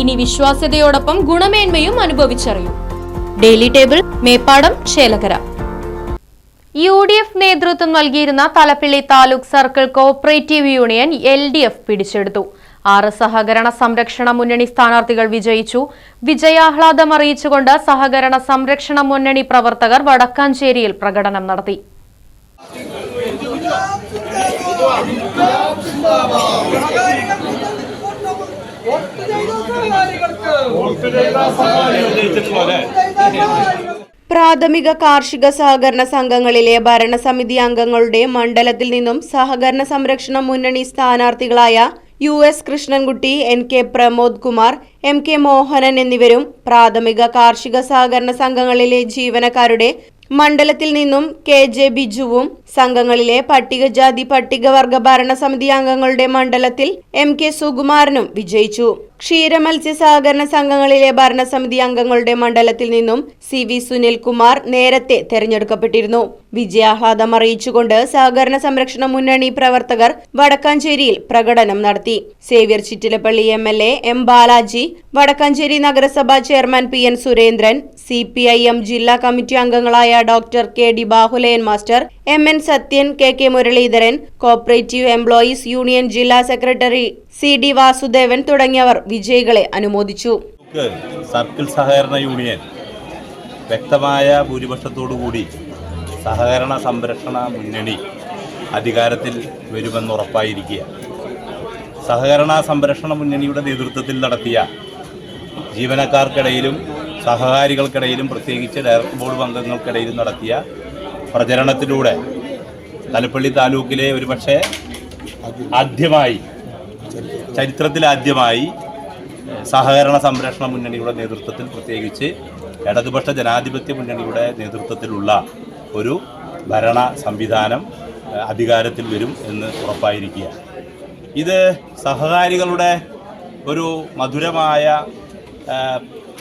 ഇനി വിശ്വാസ്യതയോടൊപ്പം ഗുണമേന്മയും അനുഭവിച്ചറിയൂ. Daily table Meppadam Chelakkara U D F നേതൃത്വം നൽകിയിരുന്ന Talappilly taluk circle cooperative union L D F പിടിച്ചെടുത്തു. ആറ് സഹകരണ സംരക്ഷണ മുന്നണി സ്ഥാനാർത്ഥികൾ വിജയിച്ചു. വിജയാഹ്ലാദം അറിയിച്ചുകൊണ്ട് സഹകരണ സംരക്ഷണ മുന്നണി പ്രവർത്തകർ വടക്കാഞ്ചേരിയിൽ പ്രകടനം നടത്തി. പ്രാഥമിക കാർഷിക സഹകരണ സംഘങ്ങളിലെ ഭരണസമിതി അംഗങ്ങളുടെ മണ്ഡലത്തിൽ നിന്നും സഹകരണ സംരക്ഷണ മുന്നണി സ്ഥാനാർത്ഥികളായ U S Krishnankutty N K Pramod Kumar M K Mohanan എന്നിവരും പ്രാഥമിക കാർഷിക സഹകരണ സംഘങ്ങളിലെ ജീവനക്കാരുടെ മണ്ഡലത്തിൽ നിന്നും കെ ജെ ബിജുവും സംഘങ്ങളിലെ പട്ടികജാതി പട്ടികവർഗ ഭരണസമിതി അംഗങ്ങളുടെ മണ്ഡലത്തിൽ എം കെ സുകുമാരനും വിജയിച്ചു. ക്ഷീരമത്സ്യ സഹകരണ സംഘങ്ങളിലെ ഭരണസമിതി അംഗങ്ങളുടെ മണ്ഡലത്തിൽ നിന്നും സി വി സുനിൽകുമാർ നേരത്തെ തെരഞ്ഞെടുക്കപ്പെട്ടിരുന്നു. വിജയാഹ്ലാദം അറിയിച്ചുകൊണ്ട് സഹകരണ സംരക്ഷണ മുന്നണി പ്രവർത്തകർ വടക്കാഞ്ചേരിയിൽ പ്രകടനം നടത്തി. Xavier Chittilappally M L A M Balaji Vadakkanchery നഗരസഭാ chairman P N Surendran C P I M ജില്ലാ കമ്മിറ്റി അംഗങ്ങളായ doctor K D Bahulayan master M N Sathyan K K Muraleedharan cooperative employees union ജില്ലാ secretary C D Vasudevan തുടങ്ങിയവർ വിജയികളെ അനുമോദിച്ചു. Circle സഹകരണ union വ്യക്തമായ ഭൂരിപക്ഷത്തോടുകൂടി സഹകരണ സംരക്ഷണ മുന്നണി അധികാരത്തിൽ വരുമെന്ന് ഉറപ്പായിരിക്കുക. സഹകരണ സംരക്ഷണ മുന്നണിയുടെ നേതൃത്വത്തിൽ നടത്തിയ ജീവനക്കാർക്കിടയിലും സഹകാരികൾക്കിടയിലും പ്രത്യേകിച്ച് ഡയറക്ടർ ബോർഡ് അംഗങ്ങൾക്കിടയിലും നടത്തിയ പ്രചരണത്തിലൂടെ തലപ്പള്ളി താലൂക്കിലെ ഒരുപക്ഷെ ആദ്യമായി ചരിത്രത്തിലാദ്യമായി സഹകരണ സംരക്ഷണ മുന്നണിയുടെ നേതൃത്വത്തിൽ പ്രത്യേകിച്ച് ഇടതുപക്ഷ ജനാധിപത്യ മുന്നണിയുടെ നേതൃത്വത്തിലുള്ള ഒരു ഭരണ സംവിധാനം അധികാരത്തിൽ വരും എന്ന് ഉറപ്പായിരിക്കുക. ഇത് സഹകാരികളുടെ ഒരു മധുരമായ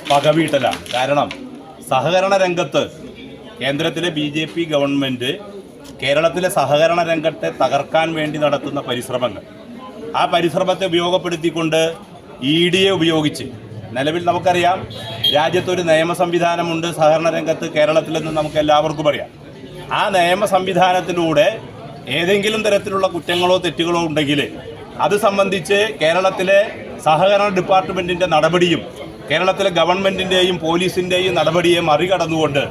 പകവീട്ടലാണ് കാരണം സഹകരണ രംഗത്ത് കേന്ദ്രത്തിലെ ബി ജെ പി ഗവൺമെന്റ് കേരളത്തിലെ സഹകരണ രംഗത്തെ തകർക്കാൻ വേണ്ടി നടത്തുന്ന പരിശ്രമങ്ങൾ. ആ പരിശ്രമത്തെ ഉപയോഗപ്പെടുത്തിക്കൊണ്ട് ഇ ഡി എ ഉപയോഗിച്ച് നിലവിൽ നമുക്കറിയാം രാജ്യത്തൊരു നിയമ സംവിധാനമുണ്ട് സഹകരണ രംഗത്ത് കേരളത്തിലെന്ന് നമുക്ക് എല്ലാവർക്കും അറിയാം. ആ നിയമ സംവിധാനത്തിലൂടെ ഏതെങ്കിലും തരത്തിലുള്ള കുറ്റങ്ങളോ തെറ്റുകളോ ഉണ്ടെങ്കിൽ അത് സംബന്ധിച്ച് കേരളത്തിലെ സഹകരണ ഡിപ്പാർട്ട്മെന്റിന്റെ നടപടിയും കേരളത്തിലെ ഗവൺമെന്റിന്റെയും പോലീസിന്റെയും നടപടിയെ മറികടന്നുകൊണ്ട്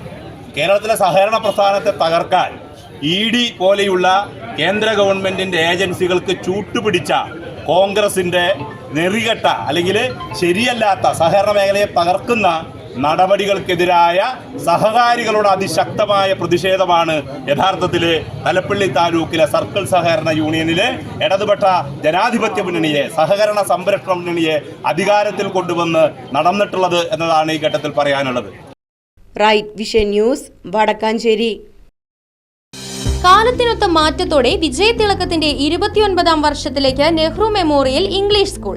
കേരളത്തിലെ സഹകരണ പ്രസ്ഥാനത്തെ തകർക്കാൻ ഇ ഡി പോലെയുള്ള കേന്ദ്ര ഗവൺമെന്റിന്റെ ഏജൻസികൾക്ക് ചൂട്ടുപിടിച്ച കോൺഗ്രസിന്റെ നെറികെട്ട അല്ലെങ്കിൽ ശരിയല്ലാത്ത സഹകരണ മേഖലയെ തകർക്കുന്ന നടപടികൾക്കെതിരായ സഹകാരികളുടെ അതിശക്തമായ പ്രതിഷേധമാണ് യഥാർത്ഥത്തിൽ തലപ്പള്ളി താലൂക്കിലെ സർക്കിൾ സഹകരണ യൂണിയനിലെ ഇടതുപെട്ട ജനാധിപത്യ മുന്നണിയെ സഹകരണ സംരക്ഷണ മുന്നണിയെ അധികാരത്തിൽ കൊണ്ടുവന്ന് നടന്നിട്ടുള്ളത് എന്നതാണ് ഈ ഘട്ടത്തിൽ പറയാനുള്ളത്. Right vision news Vadakkanchery. കാലത്തിനൊത്ത മാറ്റത്തോടെ വിജയതിളക്കത്തിന്റെ ഇരുപത്തിയൊൻപതാം വർഷത്തിലേക്ക് നെഹ്റു മെമ്മോറിയൽ ഇംഗ്ലീഷ് സ്കൂൾ.